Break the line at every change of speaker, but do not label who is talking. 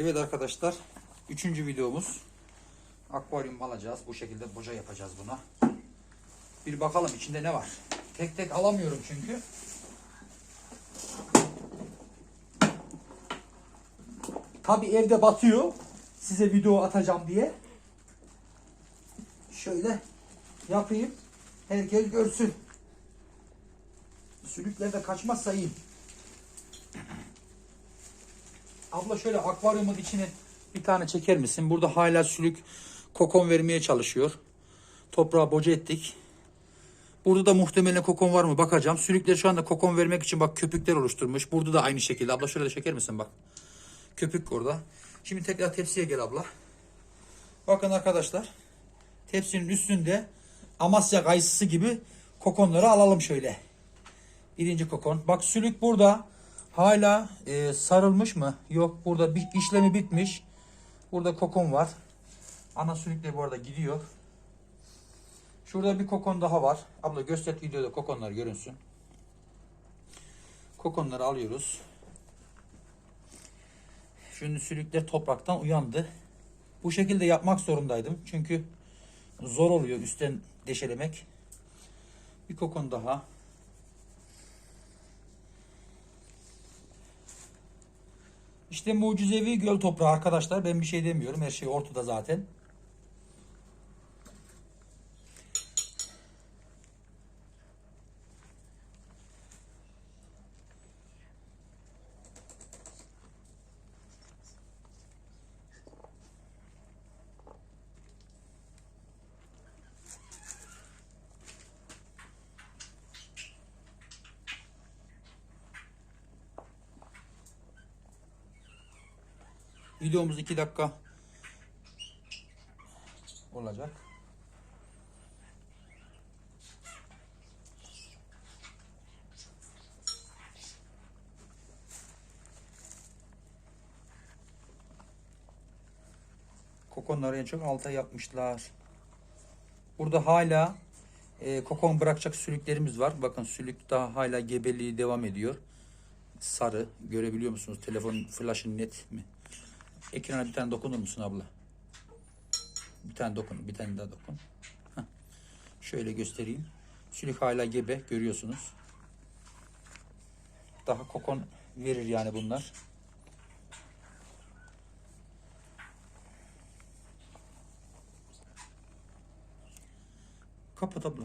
Evet arkadaşlar. Üçüncü videomuz. Akvaryum alacağız. Bu şekilde boca yapacağız buna. Bir bakalım içinde ne var. Tek tek alamıyorum çünkü. Tabi evde batıyor. Size video atacağım diye. Şöyle yapayım. Herkes görsün. Sülükler de kaçmazsa iyi. Abla şöyle akvaryumun içine bir tane çeker misin? Burada hala sülük kokon vermeye çalışıyor. Toprağa boca ettik. Burada da muhtemelen kokon var mı bakacağım. Sülükler şu anda kokon vermek için bak köpükler oluşturmuş. Burada da aynı şekilde. Abla şöyle de çeker misin bak. Köpük orada. Şimdi tekrar tepsiye gel abla. Bakın arkadaşlar. Tepsinin üstünde Amasya kayısısı gibi kokonları alalım şöyle. Birinci kokon. Bak sülük burada. Hala e, sarılmış mı? Yok. Burada bir işlemi bitmiş. Burada kokon var. Ana sülük de bu arada gidiyor. Şurada bir kokon daha var. Abla göster videoda kokonlar görünsün. Kokonları alıyoruz. Şimdi sülükler topraktan uyandı. Bu şekilde yapmak zorundaydım. Çünkü zor oluyor üstten deşelemek. Bir kokon daha. İşte mucizevi göl toprağı arkadaşlar. Ben bir şey demiyorum. Her şey ortada zaten. Videomuz 2 dakika olacak. Kokonları en çok alta yapmışlar. Burada hala e, kokon bırakacak sülüklerimiz var. Bakın sülük daha hala gebeliği devam ediyor. Sarı. Görebiliyor musunuz? Telefon flash'ın net mi? Ekrana bir tane dokunur musun abla? Bir tane dokun. Bir tane daha dokun. Heh. Şöyle göstereyim. Sülük hala gebe. Görüyorsunuz. Daha kokon verir yani bunlar. Kapat abla.